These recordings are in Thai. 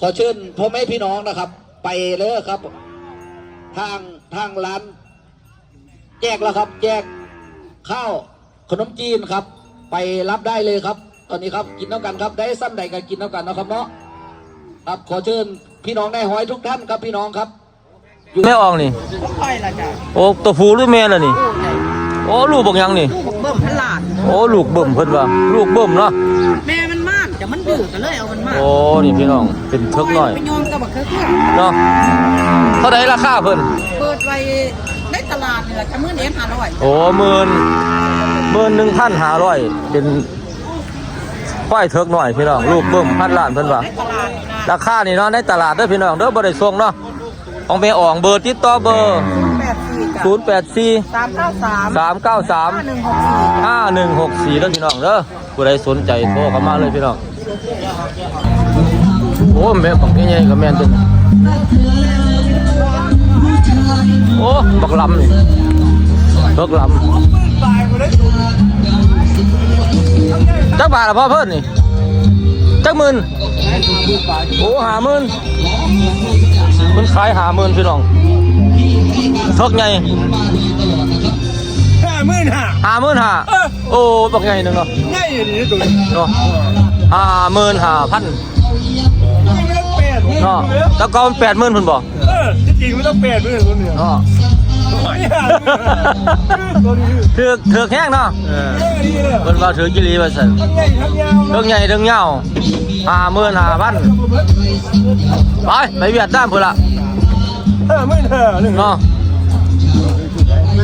ขอเชิญพ่อแม่พี่น้องนะครับ ไปเลยครับ ทางทางร้าน แจกแล้วครับ แจกข้าวขนมจีนครับ ไปรับได้เลยครับ ตอนนี้ครับกินน้ำกันครับ ได้ซ้ำใดกันกินน้ำกันนะครับเนาะครับขอเชิญพี่น้องในหอยทุกท่านครับพี่น้องครับแม่อองนี่ค่อยละจ้ะโอ้ตัวผู้หรือแม่ล่ะนี่ โอ้ลูกบักหยังนี่ ลูกเบิ่มพลาดโอ้ลูกเบิ่มเพิ่นว่าลูกเบิ่มเนาะแม่ มันมากจะมันดื้อกันเลยเอามันมากโอ้นี่พี่น้องเป็นเทิกหน่อยไปโยนกับบักเคือเพื่อนเนาะเท่าใดราคาเพิ่นเปิดไว้ในตลาดนี่แหละจะมื้อนี้หาร้อยโอ้หมื่นหมื่นหนึ่งพันห้าร้อยเป็นควายเทิกหน่อยพี่น้องลูกเบิ่มพันล้านเพิ่นว่าในตลาดนี่นะราคานี่เนาะในตลาดเด้อพี่น้องเด้อบ่ได้ส่งเนาะของแม่อองเบอร์ติดต่อเบอร์แปดสี่จ้ะ084สามเก้าสาม393ห้าหนึ่งหกสี่5164เด้อพี่น้องเด้อผู้ใดสนใจโทรเข้ามาเลยพี่น้องโอ้แม่บักใหญ่ๆก็แม่นตัวนี้โอ้บักลำนี่บักลำจักบาทละพ่อเพิ่นนี่จักหมื่นโอ้หาหมื่นมันขายหาหมื่นพี่น้องทกไงห้าหมื่นห้าหาหมื่นหาโอ้บักไงหนึ่งเนาะง่ายอยู่นี่ตัวนี้เนาะ ห้าหมื่นห้าพันแปดเนาะแล้วก็แปดหมื่นพุ่นบ่เออจริงไม่ต้องแปดหมื่นตัวเนี้ยเนาะถือกถือกแห้งเนาะเพิ่นว่าถือกิรีว่าซั่นเรื่องใหญ่เรื่องยาวห้าหมื่นห้าพันไปไปเวียดนามพุ่นละห้าหมื่นห้าหนึ่งเนาะ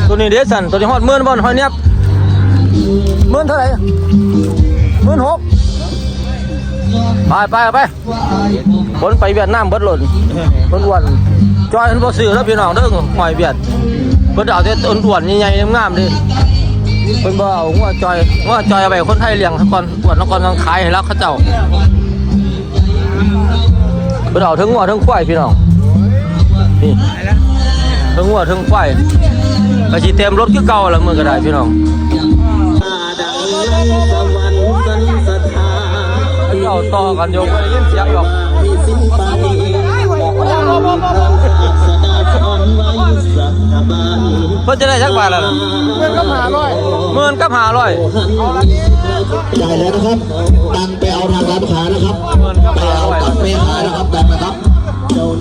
ตัวนี้เด้สันตัวนี้ฮอดหมื่นบ่ฮอดเนียบหมื่นเท่าไหร่หมื่นหก ไปไปไปคนไปเวียดนามบดหล่นคนอ้วนจอยมันบ่ซื้อแล้วพี่น้องเด้อหอยเวียดเพิ่นเอาแต่ต้นอ้วนใหญ่ๆงามดิเพิ่นบ่เอาหัวจอยหัวจอยเอาไปคนไทยเลี้ยงก่อนอ้วนแล้วก่อนกำลังขายให้รักเขาเจ้าเพิ่นเอาทั้งหัวทั้งควายพี่น้องนี่ทั้งหัวทั้งควายก็สิเต็มรถคือเก่าละมื้อก็ได้พี่น้องเจ้าต่อกันอยู่บ่ได้ยินเสียงหรอกเพิ่นจะได้จักบาทละเงินกับหาร้อยเงินกับหาร้อยจ่ายแล้วนะครับตังไปเอาทางร้านค้านะครับเงินกับไปหาเอาร้อยตังไปหานะครับตังนะครับ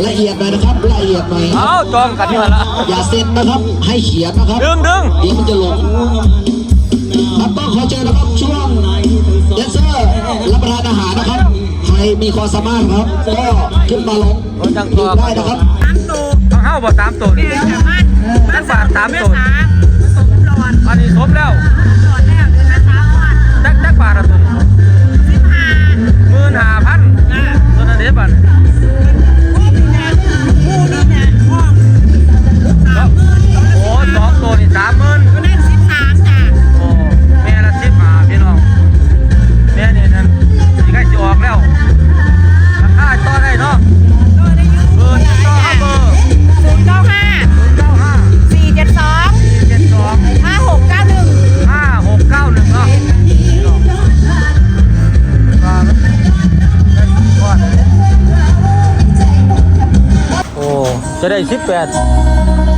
ละเอียดหน่อยนะครับละเอียดหน่อยเอาจองกันที่มันละอย่าเซ็นนะครับ ให้เขียนนะครับดึงดึงเดี๋ยวมันจะหลงครับต้องขอเชิญนะครับช่วงแดนเซอร์ มีความสามารถครับ ก็ขึ้นมาลงคนจังดื่ตัวมได้นะครับอันโตต้องเฮาบ่สามตัวนี่แม่จะมันจักบาทสามตัวสามสมรอนอันนี้ครบแล้วรอนแล้วเดือนละสามวันจักจักบาทละตัวสิบห้าหมื่นห้าพันตัวนั้นเด้บัดคู่นี่ จะได้สิบแปด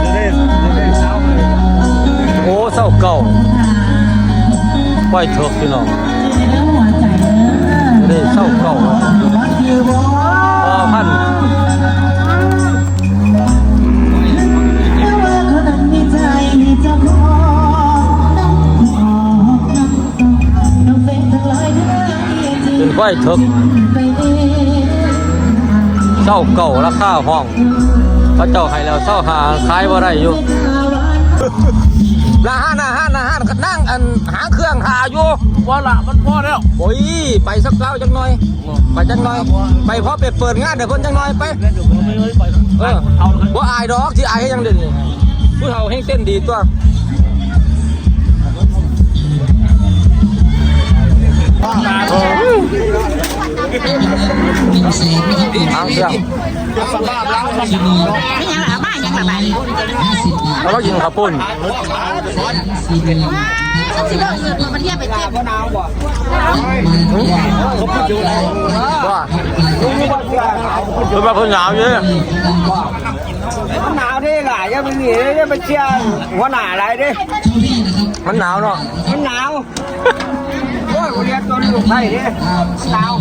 จะได้จะได้เช้าเลยโอ้เศร้าเก่าปล่อยเถกพี่น้องจะได้เศร้าเก่าพอพันเป็นปล่อยเถกเศร้าเก่าราคาห้อง พระเจ้าให้แล้วเศร้าหาขายว่าไรอยู่ละห้านะห้านะห้าก็นั่งอันหาเครื่องหาอยู่ว่าละมันพอแล้วโอ้ยไปสักเล้าจังหน่อย ไปจังหน่อย ไปเพราะไปเปิดงานเดี๋ยวคนจังหน่อยไปเออว่าอายดอกที่อายให้ยังเด่นนี่ผู้เฒ่าให้เต้นดีตัว เอาเรื่องแล้วก็ยิงขับปุ่นว่าเพิ่งหนาวเยอะหนาวดิหลายยังไม่มีเลยไม่เชียร์หัวหนาอะไรดิมันหนาวเนาะมันหนาว ลูกไส้เนี่ยดาว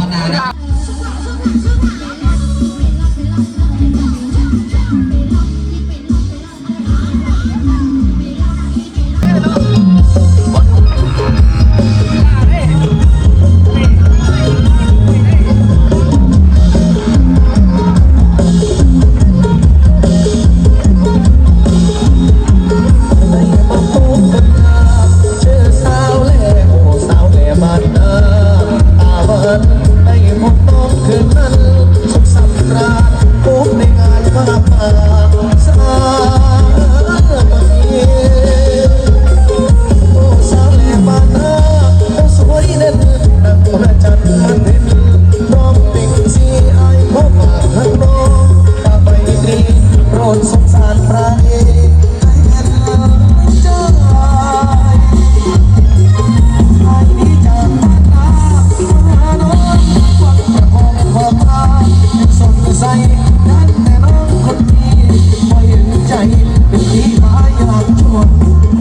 เป็นที่มาอยากชน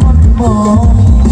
คนมอง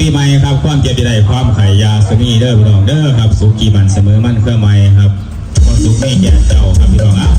ปีใหม่ครับความเจ็บใดความไข่ยาสมีเด้อพี่น้องเด้อครับสุกี้มันเสมอมั่นเครื่องใหม่ครับความสุขไม่แก่เจ้าครับพี่น้องอะ